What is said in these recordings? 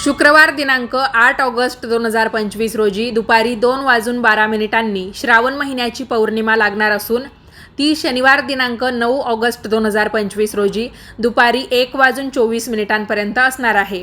शुक्रवार दिनांक आठ ऑगस्ट दोन हजार पंचवीस रोजी दुपारी दोन वाजून बारा मिनिटांनी श्रावण महिन्याची पौर्णिमा लागणार असून ती शनिवार दिनांक नऊ ऑगस्ट दोन हजार पंचवीस रोजी दुपारी एक वाजून चोवीस मिनिटांपर्यंत असणार आहे.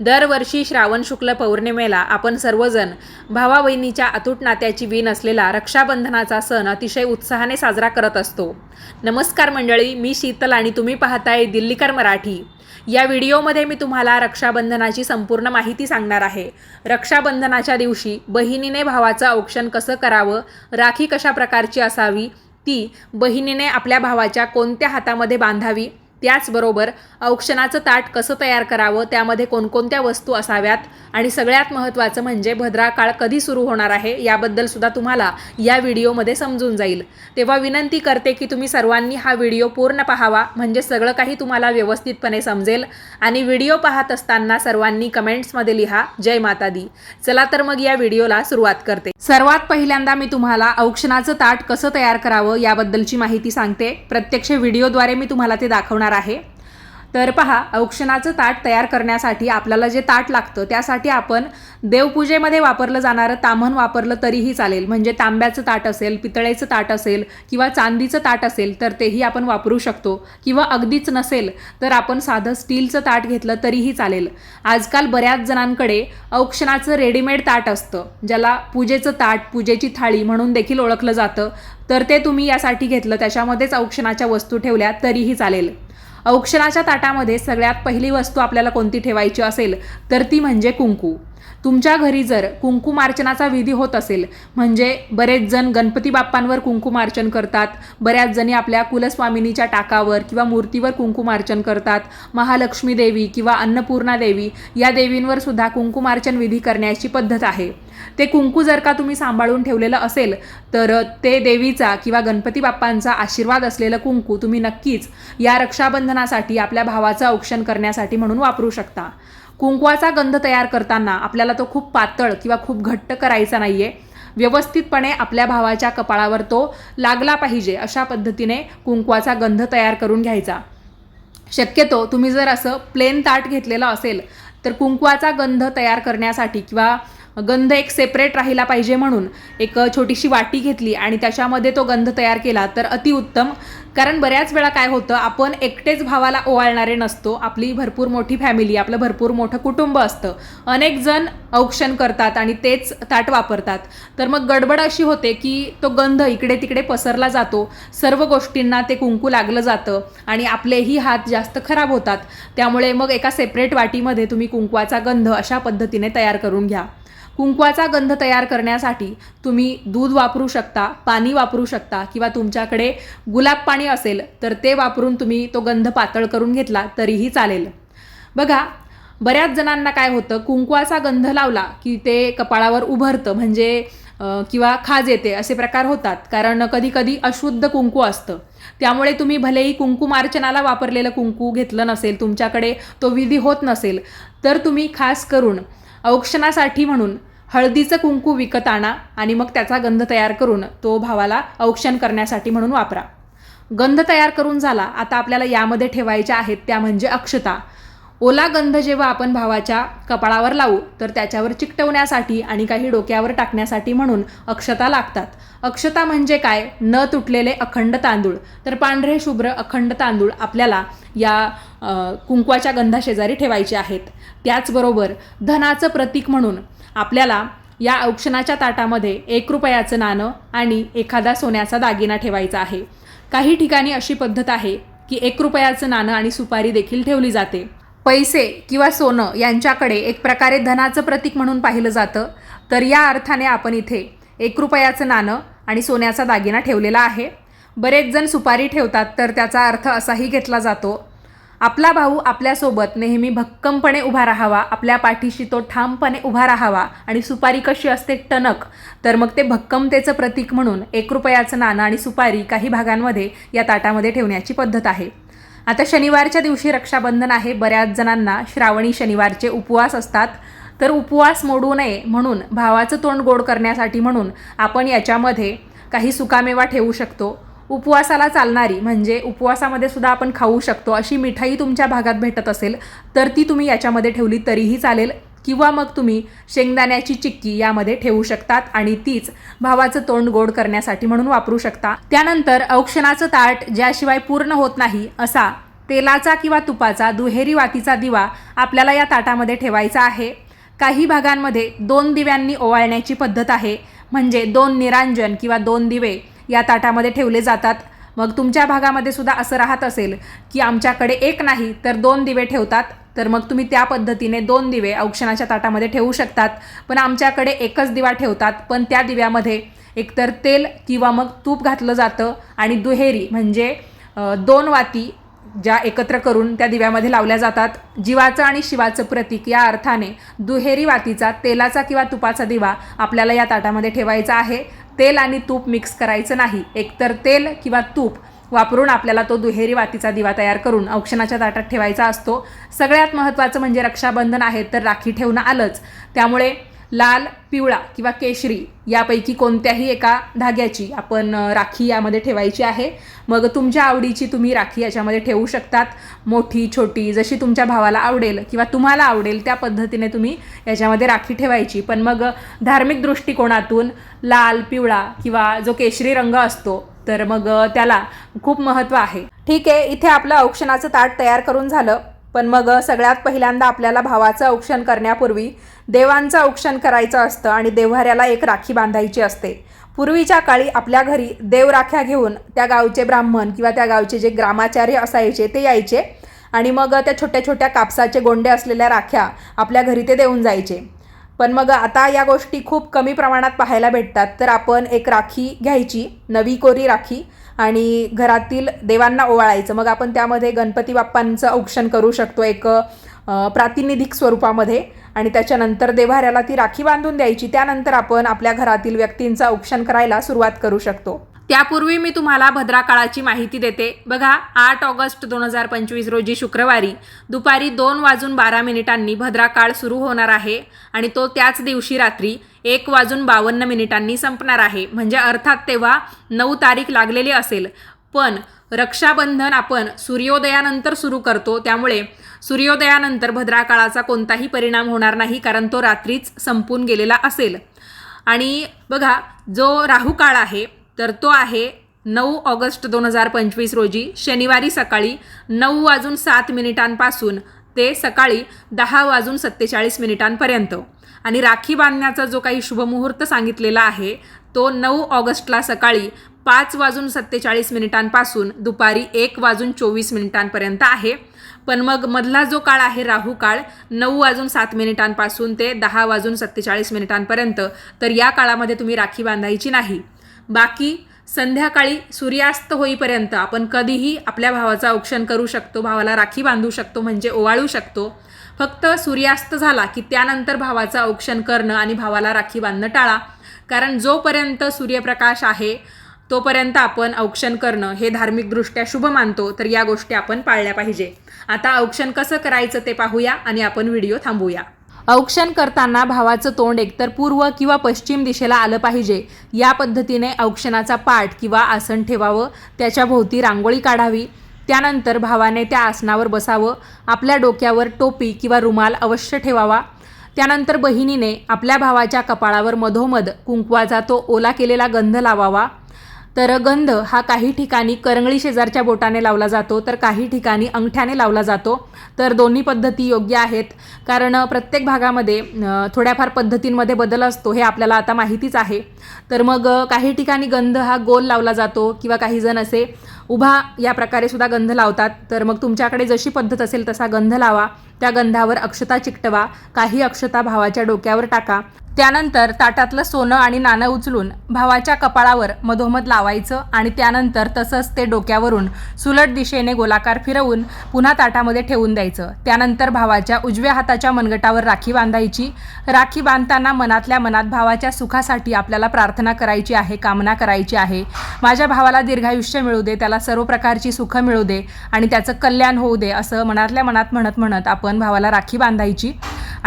दरवर्षी श्रावण शुक्ल पौर्णिमेला आपण सर्वजण भावा बहिणीच्या अतूट नात्याची वीण असलेला रक्षाबंधनाचा सण अतिशय उत्साहाने साजरा करत असतो. नमस्कार मंडळी मी शीतल आणि तुम्ही पाहताय दिल्लीकर मराठी. या व्हिडिओमध्ये मी तुम्हाला रक्षाबंधनाची संपूर्ण माहिती सांगणार आहे. रक्षाबंधनाच्या दिवशी बहिणीने भावाचं औक्षण कसं करावं राखी कशा प्रकारची असावी ती बहिणीने आपल्या भावाच्या कोणत्या हातामध्ये बांधावी? त्याचबरोबर औक्षणाचं ताट कसं तयार करावं? त्यामध्ये कोणकोणत्या वस्तू असाव्यात? आणि सगळ्यात महत्त्वाचं म्हणजे भद्रा काळ कधी सुरू होणार आहे? याबद्दल सुद्धा तुम्हाला या व्हिडिओमध्ये समजून जाईल. तेव्हा विनंती करते की तुम्ही सर्वांनी हा व्हिडिओ पूर्ण पाहावा. म्हणजे सगळं काही तुम्हाला व्यवस्थितपणे समजेल. आणि व्हिडिओ पाहत असताना सर्वांनी कमेंट्समध्ये लिहा जय माता दी चला तर मग या व्हिडिओला सुरुवात करते. सर्वात पहिल्यांदा मी तुम्हाला औक्षणाचं ताट कसं तयार करावं याबद्दलची माहिती सांगते. प्रत्यक्ष व्हिडिओद्वारे मी तुम्हाला ते दाखवणार आहे. तर पहा औक्षणाचं ताट तयार करण्यासाठी आपल्याला जे ताट लागतं त्यासाठी आपण देवपूजेमध्ये वापरलं जाणारं ताम्हण वापरलं तरीही चालेल. म्हणजे तांब्याचं ताट असेल पितळेचं ताट असेल किंवा चांदीचं ताट असेल तर तेही आपण वापरू शकतो. किंवा अगदीच नसेल तर आपण साधं स्टीलचं ताट घेतलं तरीही चालेल. आजकाल बऱ्याच जणांकडे औक्षणाचं रेडीमेड ताट असतं ज्याला पूजेचं ताट पूजेची थाळी म्हणून देखील ओळखलं जातं. तर ते तुम्ही यासाठी घेतलं त्याच्यामध्येच औक्षणाच्या वस्तू ठेवल्या तरीही चालेल. औक्षणाच्या ताटामध्ये सगळ्यात पहिली वस्तू आपल्याला कोणती ठेवायची असेल तर ती म्हणजे कुंकू. तुमच्या घरी जर कुंकुमार्चनाचा विधी होत असेल म्हणजे बरेच जण गणपती बाप्पांवर कुंकुमार्चन करतात बऱ्याच जणी आपल्या कुलस्वामिनीच्या टाकावर किंवा मूर्तीवर कुंकुमार्चन करतात महालक्ष्मी देवी किंवा अन्नपूर्णा देवी या देवींवर सुद्धा कुंकुमार्चन विधी करण्याची पद्धत आहे. ते कुंकू जर का तुम्ही सांभाळून ठेवलेलं असेल तर ते देवीचा किंवा गणपती बाप्पांचा आशीर्वाद असलेलं कुंकू तुम्ही नक्कीच या रक्षाबंधनासाठी आपल्या भावाचं औक्षण करण्यासाठी म्हणून वापरू शकता. कुंकवाचा गंध तयार करताना आपल्याला तो खूप पातळ किंवा खूप घट्ट करायचा नाही आहे व्यवस्थितपणे आपल्या भावाच्या कपाळावर तो लागला पाहिजे अशा पद्धतीने कुंकवाचा गंध तयार करून घ्यायचा. शक्यतो तुम्ही जर असं प्लेन ताट घेतलेलं असेल तर कुंकवाचा गंध तयार करण्यासाठी किंवा गंध एक सेपरेट राहिला पाहिजे म्हणून. एक छोटीशी वाटी घेतली आणि त्याच्यामध्ये तो गंध तयार केला तर अतिउत्तम कारण बऱ्याच वेळा काय होतं आपण एकटेच भावाला ओवाळणारे नसतो. आपली भरपूर मोठी फॅमिली आपलं भरपूर मोठं कुटुंब असतं. अनेक जण औक्षण करतात आणि तेच ताट वापरतात. तर मग गडबड अशी होते की तो गंध इकडे तिकडे पसरला जातो. सर्व गोष्टींना ते कुंकू लागलं जातं आणि आपलेही हात जास्त खराब होतात. त्यामुळे मग एका सेपरेट वाटीमध्ये तुम्ही कुंकवाचा गंध अशा पद्धतीने तयार करून घ्या. कुंकवाचा गंध तयार करण्यासाठी तुम्ही दूध वापरू शकता पाणी वापरू शकता किंवा तुमच्याकडे गुलाब पाणी असेल तर ते वापरून तुम्ही तो गंध पातळ करून घेतला तरीही चालेल. बघा बऱ्याच जणांना काय होतं कुंकवाचा गंध लावला की ते कपाळावर उभरतं म्हणजे किंवा खाज येते असे प्रकार होतात. कारण कधीकधी अशुद्ध कुंकू असतं. त्यामुळे तुम्ही भलेही कुंकुमार्चनाला वापरलेलं कुंकू घेतलं नसेल तुमच्याकडे तो विधी होत नसेल तर तुम्ही खास करून औक्षणासाठी म्हणून हळदीचं कुंकू विकत आणा आणि मग त्याचा गंध तयार करून तो भावाला औक्षण करण्यासाठी म्हणून वापरा. गंध तयार करून झाला. आता आपल्याला यामध्ये ठेवायच्या आहेत त्या म्हणजे अक्षता. ओला गंध जेव्हा आपण भावाच्या कपाळावर लावू तर त्याच्यावर चिकटवण्यासाठी आणि काही डोक्यावर टाकण्यासाठी म्हणून अक्षता लागतात. अक्षता म्हणजे काय? न तुटलेले अखंड तांदूळ. तर पांढरे शुभ्र अखंड तांदूळ आपल्याला या कुंकवाच्या गंधाशेजारी ठेवायचे आहेत. त्याचबरोबर धनाचं प्रतीक म्हणून आपल्याला या औक्षणाच्या ताटामध्ये एक रुपयाचं नाणं आणि एखादा सोन्याचा दागिना ठेवायचा आहे. काही ठिकाणी अशी पद्धत आहे की एक रुपयाचं नाणं आणि सुपारी देखील ठेवली जाते. पैसे किंवा सोनं यांच्याकडे एक प्रकारे धनाचं प्रतीक म्हणून पाहिलं जातं. तर या अर्थाने आपण इथे एक रुपयाचं नाणं आणि सोन्याचा दागिना ठेवलेला आहे. बरेच जण सुपारी ठेवतात तर त्याचा अर्थ असाही घेतला जातो. आपला भाऊ आपल्यासोबत नेहमी भक्कमपणे उभा राहावा आपल्या पाठीशी तो ठामपणे उभा राहावा आणि सुपारी कशी असते टणक तर मग ते भक्कमतेचं प्रतीक म्हणून एक रुपयाचं नाणं आणि सुपारी काही भागांमध्ये या ताटामध्ये ठेवण्याची पद्धत आहे. आता शनिवारच्या दिवशी रक्षाबंधन आहे बऱ्याच जणांना श्रावणी शनिवारचे उपवास असतात. तर उपवास मोडू नये म्हणून भावाचं तोंड गोड करण्यासाठी म्हणून आपण याच्यामध्ये काही सुकामेवा ठेवू शकतो. उपवासाला चालणारी म्हणजे उपवासामध्ये सुद्धा आपण खाऊ शकतो. अशी मिठाई तुमच्या भागात भेटत असेल तर ती तुम्ही याच्यामध्ये ठेवली तरीही चालेल. किंवा मग तुम्ही शेंगदाण्याची चिक्की यामध्ये ठेवू शकतात आणि तीच भावाचं तोंड गोड करण्यासाठी म्हणून वापरू शकता. त्यानंतर औक्षणाचं ताट ज्याशिवाय पूर्ण होत नाही असा तेलाचा किंवा तुपाचा दुहेरी वातीचा दिवा आपल्याला या ताटामध्ये ठेवायचा आहे. काही भागांमध्ये दोन दिव्यांनी ओवाळण्याची पद्धत आहे म्हणजे दोन निरांजन किंवा दोन दिवे. या ताटामध्ये ठेवले जातात. मग तुमच्या भागामध्ये सुद्धा असं राहत असेल की आमच्याकडे एक नाही तर दोन दिवे ठेवतात. तर मग तुम्ही त्या पद्धतीने दोन दिवे औक्षणाच्या ताटामध्ये ठेवू शकतात. पण आमच्याकडे एकच दिवा ठेवतात पण त्या दिव्यामध्ये एकतर तेल किंवा मग तूप घातलं जातं आणि दुहेरी म्हणजे दोन वाती ज्या एकत्र करून त्या दिव्यामध्ये लावल्या जातात. जीवाचं आणि शिवाचं प्रतीक या अर्थाने दुहेरी वातीचा तेलाचा किंवा तुपाचा दिवा आपल्याला या ताटामध्ये ठेवायचा आहे. तेल आणि तूप मिक्स करायचं नाही. एकतर तेल किंवा तूप वापरून आपल्याला तो दुहेरी वातीचा दिवा तयार करून औक्षणाच्या ताटात ठेवायचा असतो. सगळ्यात महत्त्वाचं म्हणजे रक्षाबंधन आहे तर राखी ठेवणं आलंच. त्यामुळे लाल पिवळा किंवा केशरी यापैकी कोणत्याही एका धाग्याची आपण राखी यामध्ये ठेवायची आहे. मग तुमच्या आवडीची तुम्ही राखी याच्यामध्ये ठेवू शकतात. मोठी छोटी जशी तुमच्या भावाला आवडेल किंवा तुम्हाला आवडेल त्या पद्धतीने तुम्ही याच्यामध्ये राखी ठेवायची. पण मग धार्मिक दृष्टिकोनातून लाल पिवळा किंवा जो केशरी रंग असतो तर मग त्याला खूप महत्त्व आहे. ठीक आहे इथे आपलं औक्षणाचं ताट तयार करून झालं. पण मग सगळ्यात पहिल्यांदा आपल्याला भावाचं औक्षण करण्यापूर्वी देवांचं औक्षण करायचं असतं आणि देव्हाऱ्याला एक राखी बांधायची असते. पूर्वीच्या काळी आपल्या घरी देवराख्या घेऊन त्या गावचे ब्राह्मण किंवा त्या गावचे जे ग्रामाचार्य असायचे ते यायचे आणि मग त्या छोट्या छोट्या कापसाचे गोंडे असलेल्या राख्या आपल्या घरी ते देऊन जायचे. पण मग आता या गोष्टी खूप कमी प्रमाणात पाहायला भेटतात. तर आपण एक राखी घ्यायची नवी कोरी राखी आणि घरातील देवांना ओवाळायचं. मग आपण त्यामध्ये गणपती बाप्पांचं औक्षण करू शकतो एक प्रातिनिधिक स्वरूपामध्ये आणि त्याच्यानंतर देवाऱ्याला ती राखी बांधून द्यायची. त्यानंतर आपण आपल्या घरातील व्यक्तींचं औक्षण करायला सुरुवात करू शकतो. त्यापूर्वी मी तुम्हाला भद्राकाळाची माहिती देते. बघा आठ ऑगस्ट दोन हजार पंचवीस रोजी शुक्रवारी दुपारी दोन वाजून बारा मिनिटांनी भद्राकाळ सुरू होणार आहे आणि तो त्याच दिवशी रात्री एक वाजून बावन्न मिनिटांनी संपणार आहे. म्हणजे अर्थात तेव्हा नऊ तारीख लागलेली असेल. पण रक्षाबंधन आपण सूर्योदयानंतर सुरू करतो. त्यामुळे सूर्योदयानंतर भद्राकाळाचा कोणताही परिणाम होणार नाही कारण तो रात्रीच संपून गेलेला असेल. आणि बघा जो राहू काळ आहे तर तो आहे नऊ ऑगस्ट दोन हजार पंचवीस रोजी शनिवारी सकाळी नऊ वाजून सात मिनिटांपासून ते सकाळी दहा वाजून सत्तेचाळीस मिनिटांपर्यंत. आणि राखी बांधण्याचा जो काही शुभमुहूर्त सांगितलेला आहे तो नऊ ऑगस्टला सकाळी पाच वाजून सत्तेचाळीस मिनिटांपासून दुपारी एक वाजून चोवीस मिनिटांपर्यंत आहे. पण मग मधला जो काळ आहे राहू काळ नऊ वाजून सात मिनिटांपासून ते दहा वाजून सत्तेचाळीस मिनिटांपर्यंत तर या काळामध्ये तुम्ही राखी बांधायची नाही. बाकी संध्याकाळी सूर्यास्त होईपर्यंत आपण कधीही आपल्या भावाचं औक्षण करू शकतो भावाला राखी बांधू शकतो म्हणजे ओवाळू शकतो. फक्त सूर्यास्त झाला की त्यानंतर भावाचं औक्षण करणं आणि भावाला राखी बांधणं टाळा. कारण जोपर्यंत सूर्यप्रकाश आहे तोपर्यंत आपण औक्षण करणं हे धार्मिकदृष्ट्या शुभ मानतो तर या गोष्टी आपण पाळल्या पाहिजे. आता औक्षण कसं करायचं ते पाहूया आणि आपण व्हिडिओ थांबूया. औक्षण करताना भावाचं तोंड एकतर पूर्व किंवा पश्चिम दिशेला आलं पाहिजे. या पद्धतीने औक्षणाचा पाठ किंवा आसन ठेवावं त्याच्या भोवती रांगोळी काढावी. त्यानंतर भावाने त्या आसनावर बसावं आपल्या डोक्यावर टोपी किंवा रुमाल अवश्य ठेवावा. त्यानंतर बहिणीने आपल्या भावाच्या कपाळावर मधोमध कुंकवाचा तो ओला केलेला गंध लावावा. तर गंध हा काही ठिकाणी करंगळी शेजारच्या बोटाने लावला जातो तर काही ठिकाणी अंगठ्याने लावला जातो. तर दोन्ही पद्धती योग्य आहेत कारण प्रत्येक भागामध्ये थोड्याफार पद्धतींमध्ये बदल असतो हे आपल्याला आता माहितीच आहे. तर मग काही ठिकाणी गंध हा गोल लावला जातो किंवा काही जण असे उभा या प्रकारे सुद्धा गंध लावतात. तर मग तुमच्याकडे जशी पद्धत असेल तसा गंध लावा. त्या गंधावर अक्षता चिकटवा. काही अक्षता भावाच्या डोक्यावर टाका. त्यानंतर ताटातलं सोनं आणि नाणं उचलून भावाच्या कपाळावर मधोमध लावायचं आणि त्यानंतर तसंच ते डोक्यावरून सुलट दिशेने गोलाकार फिरवून पुन्हा ताटामध्ये ठेवून द्यायचं. त्यानंतर भावाच्या उजव्या हाताच्या मनगटावर राखी बांधायची. राखी बांधताना मनातल्या मनात भावाच्या सुखासाठी आपल्याला प्रार्थना करायची आहे कामना करायची आहे. माझ्या भावाला दीर्घायुष्य मिळू दे त्याला सर्व प्रकारची सुखं मिळू दे आणि त्याचं कल्याण होऊ दे असं मनातल्या मनात म्हणत म्हणत आपण भावाला राखी बांधायची.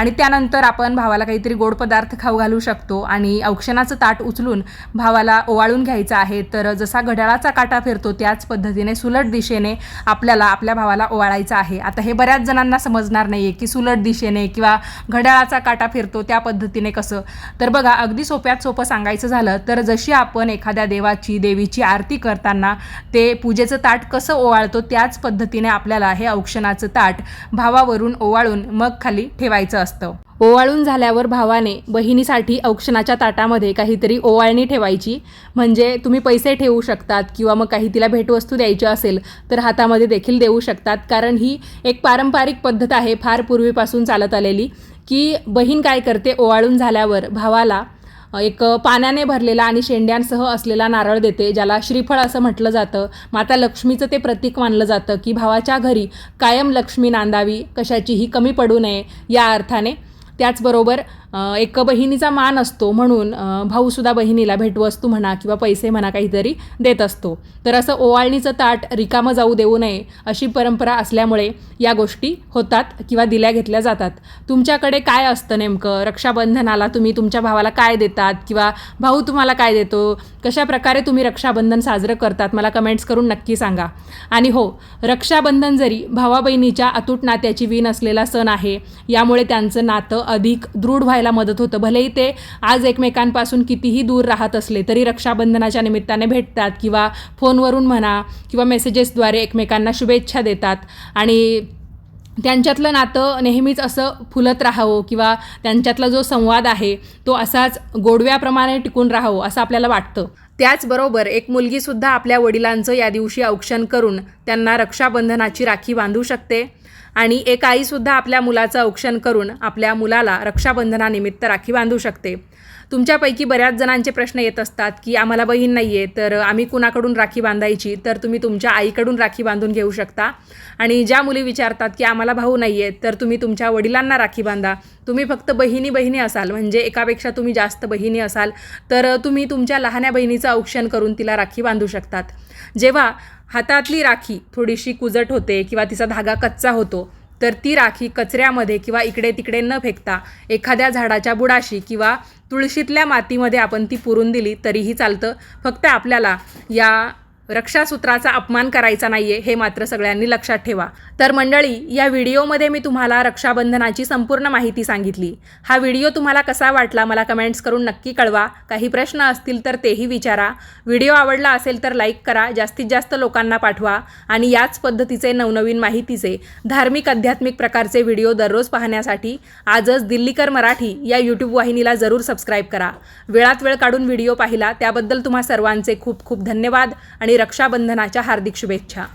आणि त्यानंतर आपण भावाला काहीतरी गोड पदार्थ खाऊ घालू शकतो आणि औक्षणाचं ताट उचलून भावाला ओवाळून घ्यायचं आहे. तर जसा घड्याळाचा काटा फिरतो त्याच पद्धतीने सुलट दिशेने आपल्याला आपल्या भावाला ओवाळायचं आहे. आता हे बऱ्याच जणांना समजणार नाही आहे की सुलट दिशेने किंवा घड्याळाचा काटा फिरतो त्या पद्धतीने कसं. तर बघा अगदी सोप्यात सोपं सांगायचं झालं तर जशी आपण एखाद्या देवाची देवीची आरती करताना ते पूजेचं ताट कसं ओवाळतो त्याच पद्धतीने आपल्याला हे औक्षणाचं ताट भावावरून ओवाळून मग खाली ठेवायचं असतं. ओवाळून झाल्यावर भावाने बहिणीसाठी औक्षणाच्या ताटामध्ये काहीतरी ओवाळणी ठेवायची. म्हणजे तुम्ही पैसे ठेवू शकतात किंवा मग काही तिला भेटवस्तू द्यायची असेल तर हातामध्ये देखील देऊ शकतात. कारण ही एक पारंपरिक पद्धत आहे फार पूर्वीपासून चालत आलेली की बहीण काय करते ओवाळून झाल्यावर भावाला एक पाण्याने भरलेला आणि शेंड्यांसह असलेला नारळ देते ज्याला श्रीफळ असं म्हटलं जातं. माता लक्ष्मीचं ते प्रतीक मानलं जातं की भावाच्या घरी कायम लक्ष्मी नांदावी कशाचीही कमी पडू नये या अर्थाने. त्याचबरोबर एक बहिणीचा मान असतो म्हणून भाऊसुद्धा बहिणीला भेटवस्तू म्हणा किंवा पैसे म्हणा काहीतरी देत असतो. तर असं ओवाळणीचं ताट रिकामं जाऊ देऊ नये अशी परंपरा असल्यामुळे या गोष्टी होतात किंवा दिल्या घेतल्या जातात. तुमच्याकडे काय असतं नेमकं? रक्षाबंधनाला तुम्ही तुमच्या भावाला काय देतात किंवा भाऊ तुम्हाला काय देतो? कशा प्रकारे तुम्ही रक्षाबंधन साजरं करतात? मला कमेंट्स करून नक्की सांगा. आणि हो रक्षाबंधन जरी भावा बहिणीच्या अतूट नात्याची वीण असलेला सण आहे यामुळे त्यांचं नातं अधिक दृढ व्हायला मदत होतं. भलेही ते आज एकमेकांपासून कितीही दूर राहत असले तरी रक्षाबंधनाच्या निमित्ताने भेटतात किंवा फोनवरून म्हणा किंवा मेसेजेसद्वारे एकमेकांना शुभेच्छा देतात. आणि त्यांच्यातलं नातं नेहमीच असं फुलत राहावं किंवा त्यांच्यातला जो संवाद आहे तो असाच गोडव्याप्रमाणे टिकून राहावं असं आपल्याला वाटतं. त्याचबरोबर एक मुलगीसुद्धा आपल्या वडिलांचं या दिवशी औक्षण करून त्यांना रक्षाबंधनाची राखी बांधू शकते. आणि एक आईसुद्धा आपल्या मुलाचं औक्षण करून आपल्या मुलाला रक्षाबंधनानिमित्त राखी बांधू शकते. तुमच्यापैकी बऱ्याच जणांचे प्रश्न येत असतात की आम्हाला बहीण नाही आहे तर आम्ही कुणाकडून राखी बांधायची? तर तुम्ही तुमच्या आईकडून राखी बांधून घेऊ शकता. आणि ज्या मुली विचारतात की आम्हाला भाऊ नाही आहे तर तुम्ही तुमच्या वडिलांना राखी बांधा. तुम्ही फक्त बहिणी बहिणी असाल म्हणजे एकापेक्षा तुम्ही जास्त बहिणी असाल तर तुम्ही तुमच्या लहान्या बहिणीचं औक्षण करून तिला राखी बांधू शकतात. जेव्हा हातातली राखी थोडीशी कुजट होते किंवा तिचा धागा कच्चा होतो तर ती राखी कचऱ्यामध्ये किंवा इकडे तिकडे न फेकता एखाद्या झाडाच्या बुडाशी किंवा तुळशीतल्या मातीमध्ये आपण ती पुरून दिली तरीही चालतं. फक्त आपल्याला या रक्षासूत्राचा अपमान करायचा नाही आहे हे मात्र सगळ्यांनी लक्षात ठेवा. तर मंडळी या व्हिडिओमध्ये मी तुम्हाला रक्षाबंधनाची संपूर्ण माहिती सांगितली. हा व्हिडिओ तुम्हाला कसा वाटला मला कमेंट्स करून नक्की कळवा. काही प्रश्न असतील तर तेही विचारा. व्हिडिओ आवडला असेल तर लाईक करा जास्तीत जास्त लोकांना पाठवा आणि याच पद्धतीचे नवनवीन माहितीचे धार्मिक आध्यात्मिक प्रकारचे व्हिडिओ दररोज पाहण्यासाठी आजच दिल्लीकर मराठी या यूट्यूब वाहिनीला जरूर सबस्क्राईब करा. वेळात वेळ काढून व्हिडिओ पाहिला त्याबद्दल तुम्हा सर्वांचे खूप खूप धन्यवाद आणि रक्षाबंधनाच्या हार्दिक शुभेच्छा.